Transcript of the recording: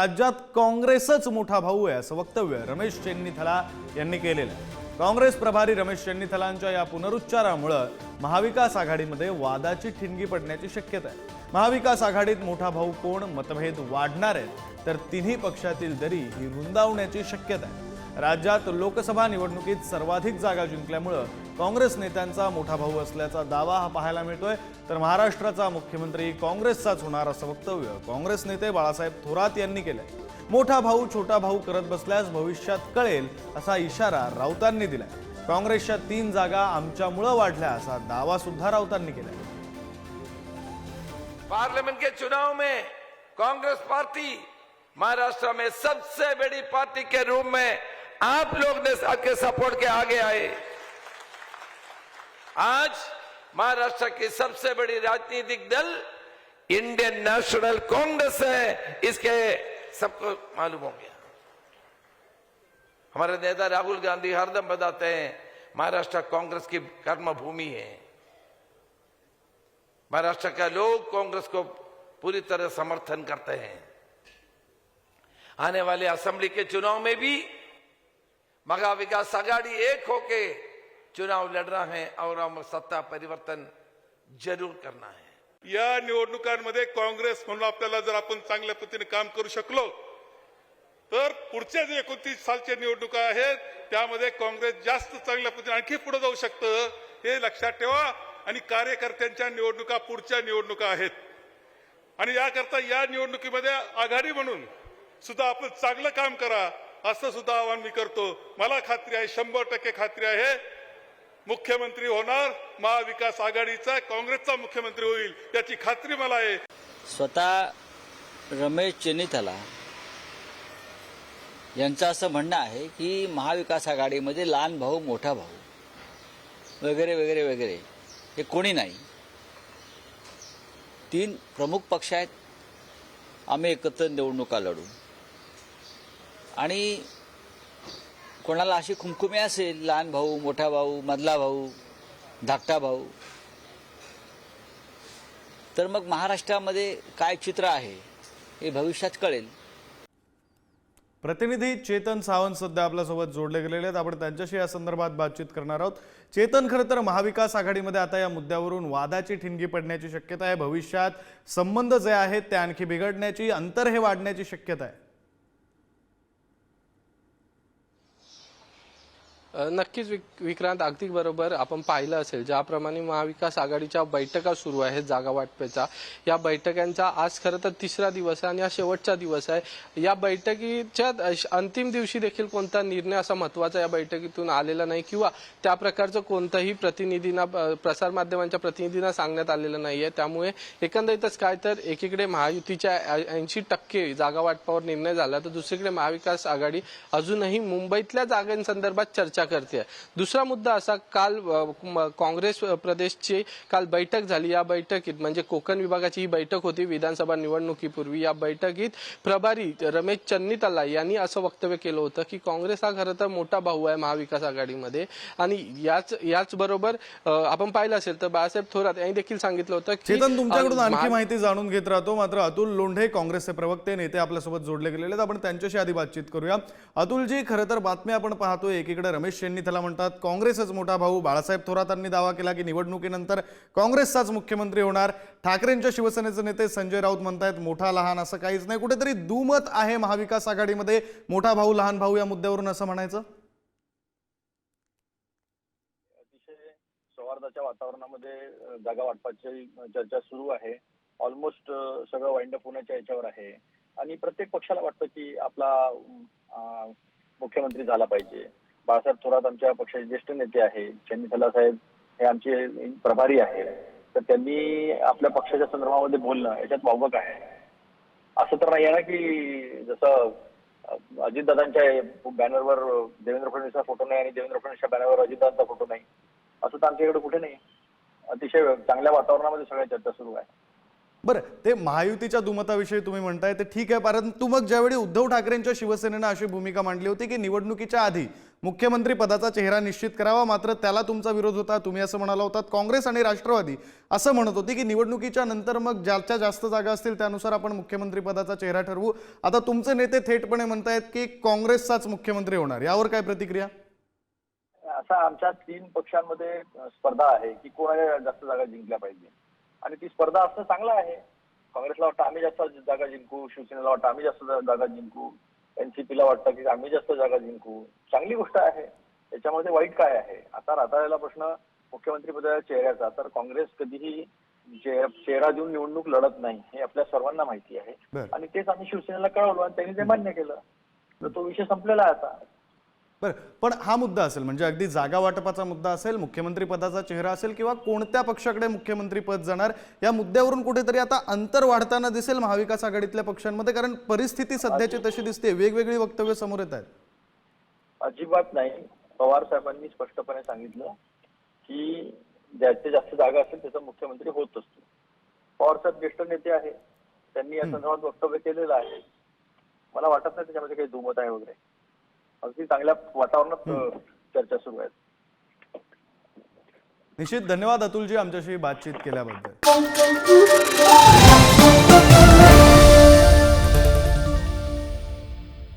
राज्यात काँग्रेसच मोठा भाऊ आहे असं वक्तव्य रमेश चेन्नीथला यांनी केलेलं आहे. काँग्रेस प्रभारी रमेश चेन्नीथलांच्या या पुनरुच्चारामुळं महाविकास आघाडीमध्ये वादाची ठिणगी पडण्याची शक्यता आहे. महाविकास आघाडीत मोठा भाऊ कोण मतभेद वाढणार आहेत तर तिन्ही पक्षातील दरी ही रुंदावण्याची शक्यता आहे. राज्यात लोकसभा निवडणुकीत सर्वाधिक जागा जिंकल्यामुळं काँग्रेस नेत्यांचा मोठा भाऊ असल्याचा दावा हा पाहायला मिळतोय. तर महाराष्ट्राचा मुख्यमंत्री काँग्रेसचाच होणार असं वक्तव्य काँग्रेस नेते बाळासाहेब थोरात यांनी केलंय. मोठा भाऊ छोटा भाऊ करत बसल्यास भविष्यात कळेल असा इशारा राऊतांनी दिलाय. काँग्रेसच्या तीन जागा आमच्यामुळं वाढल्या असा दावा सुद्धा राऊतांनी केलाय. पार्लियामेंट के चुनाव में कांग्रेस पार्टी महाराष्ट्र में सबसे बड़ी पार्टी के रूप में आप लोग ने आपके सपोर्ट के आगे आए। आज महाराष्ट्र की सबसे बड़ी राजनीतिक दल इंडियन नेशनल कांग्रेस है। इसके सबको मालूम हो गया। हमारे नेता राहुल गांधी हरदम बताते हैं, महाराष्ट्र कांग्रेस की कर्म भूमि है। महाराष्ट्र का लोग कांग्रेस को पूरी तरह समर्थन करते हैं। आने वाले असेंबली के चुनाव में भी मगा विकास आघाड़ी एक होके चुनाव लढना है और हम सत्ता परिवर्तन जरूर करना है। या निवडणुकांमध्ये काँग्रेस म्हणून आपल्याला जर आपण चांगल्या पद्धतीने काम करू शकलो तर पुढच्या जे एकोणतीस सालच्या निवडणुका आहेत त्यामध्ये काँग्रेस जास्त चांगल्या पद्धतीने आणखी पुढे जाऊ शकतं हे लक्षात ठेवा. आणि कार्यकर्त्यांच्या निवडणुका पुढच्या निवडणुका आहेत. आणि याकरता या निवडणुकीमध्ये आघाडी म्हणून सुद्धा आपण चांगलं काम करा. असं सुद्धा आवाहन मी करतो. मला खात्री आहे शंभर टक्के खात्री आहे. मुख्यमंत्री होणार महाविकास आघाडीचा काँग्रेसचा मुख्यमंत्री होईल याची खात्री मला आहे. स्वतः रमेश चेनिथला यांचं असं म्हणणं आहे की महाविकास आघाडीमध्ये लहान भाऊ मोठा भाऊ वगैरे वगैरे वगैरे हे कोणी नाही. तीन प्रमुख पक्ष आहेत. आम्ही एकत्र निवडणुका लढू. आणि कोणाला अशी खुमखुमी असेल लहान भाऊ मोठा भाऊ मधला भाऊ धाकटा भाऊ तर मग महाराष्ट्रामध्ये काय चित्र आहे हे भविष्यात कळेल. प्रतिनिधी चेतन सावंत सध्या आपल्यासोबत जोडले गेलेले आहेत. आपण त्यांच्याशी या संदर्भात बातचीत करणार आहोत. चेतन खरं तर महाविकास आघाडीमध्ये आता या मुद्द्यावरून वादाची ठिणगी पडण्याची शक्यता आहे. भविष्यात संबंध जे आहेत ते आणखी बिघडण्याची अंतर हे वाढण्याची शक्यता आहे. नक्कीच विक- विक्रांत अगदी बरोबर आपण पाहिलं असेल ज्याप्रमाणे महाविकास आघाडीच्या बैठका सुरू आहेत जागा वाटपेचा. या बैठकांचा आज खरं तर तिसरा दिवस आहे आणि हा शेवटचा दिवस आहे. या बैठकीच्या अंतिम दिवशी देखील कोणता निर्णय असा महत्त्वाचा या बैठकीतून आलेला नाही किंवा त्या प्रकारचं कोणतंही प्रतिनिधींना प्रसारमाध्यमांच्या प्रतिनिधींना सांगण्यात आलेलं नाहीये त्यामुळे एकंदरीतच काय तर एकीकडे महायुतीच्या ऐंशी टक्के जागा वाटपावर निर्णय झाला तर दुसरीकडे महाविकास आघाडी अजूनही मुंबईतल्या जागांसंदर्भात चर्चा करते. दुसरा मुद्दा असा काल काँग्रेस प्रदेशची काल बैठक झाली. या बैठकीत म्हणजे कोकण विभागाची ही बैठक होती विधानसभा निवडणुकीपूर्वी. या बैठकीत प्रभारी रमेश चन्नीतला यांनी असं वक्तव्य केलं होतं की काँग्रेस हा खरं तर मोठा भाऊ आहे महाविकास आघाडीमध्ये. आणि याच याच बरोबर अ, आपण पाहिलं असेल तर बाळासाहेब थोरात यांनी देखील सांगितलं होतं चेतन तुमच्याकडून आणखी महा- माहिती जाणून घेत राहतो. मात्र अतुल लोंढे काँग्रेसचे प्रवक्ते नेते आपल्यासोबत जोडले गेलेले आहेत. आपण त्यांच्याशी आधी बातचीत करूया. अतुलजी खरं तर बातमी आपण पाहतोय. एकीकडे रमेश रमेश यांनी त्याला म्हणतात काँग्रेसच मोठा भाऊ. बाळासाहेब थोरातांनी दावा केला की निवडणुकीनंतर काँग्रेसचाच मुख्यमंत्री होणार. ठाकरेंच्या शिवसेनेचे नेते संजय राऊत म्हणतायत मोठा लहान असं काहीच नाही. कुठेतरी दुमत आहे महाविकास आघाडीमध्ये. मोठा भाऊ लहान भाऊ या मुद्द्यावरून असं म्हणायचं? अतिशय सौहार्दाच्या वातावरणामध्ये जागा वाटपाची चर्चा सुरू आहे. ऑलमोस्ट सगळं वाइंड अप होण्याच्या याच्यावर आहे. आणि प्रत्येक पक्षाला वाटतं की आपला मुख्यमंत्री झाला पाहिजे. बाळासाहेब थोरात आमच्या पक्षाचे ज्येष्ठ नेते आहे. चन्नीथला साहेब हे आमचे प्रभारी आहे. तर त्यांनी आपल्या पक्षाच्या संदर्भामध्ये बोलणं याच्यात वावगं आहे. असं तर नाही आहे ना की जसं अजितदादांच्या बॅनरवर देवेंद्र फडणवीसचा फोटो नाही आणि देवेंद्र फडणवीसच्या बॅनरवर अजितदादांचा फोटो नाही. असं तर आमच्याकडे कुठे नाही. अतिशय चांगल्या वातावरणामध्ये सगळ्या चर्चा सुरू आहे. बरं ते महायुतीच्या दुमताविषयी तुम्ही म्हणताय ते ठीक आहे परंतु मग ज्यावेळी उद्धव ठाकरेंच्या शिवसेनेनं अशी भूमिका मांडली होती की निवडणुकीच्या आधी मुख्यमंत्री पदाचा चेहरा निश्चित करावा मात्र त्याला तुमचा विरोध होता तुम्ही असं म्हणाला होतात काँग्रेस आणि राष्ट्रवादी असं म्हणत होती की निवडणुकीच्या नंतर मग ज्याच्या जास्त जागा असतील त्यानुसार आपण मुख्यमंत्री पदाचा चेहरा ठरवू. आता तुमचे नेते थेटपणे म्हणतायत की काँग्रेसचाच मुख्यमंत्री होणार यावर काय प्रतिक्रिया? असा आमच्या तीन पक्षांमध्ये स्पर्धा आहे की कोणाला जास्त जागा जिंकल्या पाहिजे. आणि ती स्पर्धा असणं चांगलं आहे. काँग्रेसला वाटतं आम्ही जास्त जागा जिंकू शिवसेनेला वाटतं आम्ही जास्त जागा जिंकू एनसीपीला वाटतं की आम्ही जास्त जागा जिंकू. चांगली गोष्ट आहे. त्याच्यामध्ये वाईट काय आहे? आता राहता प्रश्न मुख्यमंत्री पदाच्या चेहऱ्याचा. तर काँग्रेस कधीही चेह- चेहरा देऊन निवडणूक लढत नाही हे आपल्या सर्वांना माहिती आहे. आणि तेच आम्ही शिवसेनेला कळवलं आणि त्यांनी ते मान्य केलं. तर तो विषय संपलेला आहे आता. बरं पण हा मुद्दा असेल म्हणजे अगदी जागा वाटपाचा मुद्दा असेल मुख्यमंत्री पदाचा चेहरा असेल किंवा कोणत्या पक्षाकडे मुख्यमंत्री पद जाणार या मुद्द्यावरून कुठेतरी आता अंतर वाढताना दिसेल महाविकास आघाडीतल्या पक्षांमध्ये कारण परिस्थिती सध्याची तशी दिसते वेगवेगळी वक्तव्य समोर येत आहेत. अजिबात नाही. पवार साहेबांनी स्पष्टपणे सांगितलं की ज्याचे जास्त जागा असेल त्याचा मुख्यमंत्री होत असतो. पवार साहेब ज्येष्ठ नेते आहे त्यांनी या संदर्भात वक्तव्य केलेलं आहे. मला वाटत नाही त्याच्यामध्ये काही दुमत आहे वगैरे. अगदी चांगल्या वातावरणात चर्चा सुरू आहे निश्चित. धन्यवाद अतुलजी आमच्याशी बातचीत केल्याबद्दल.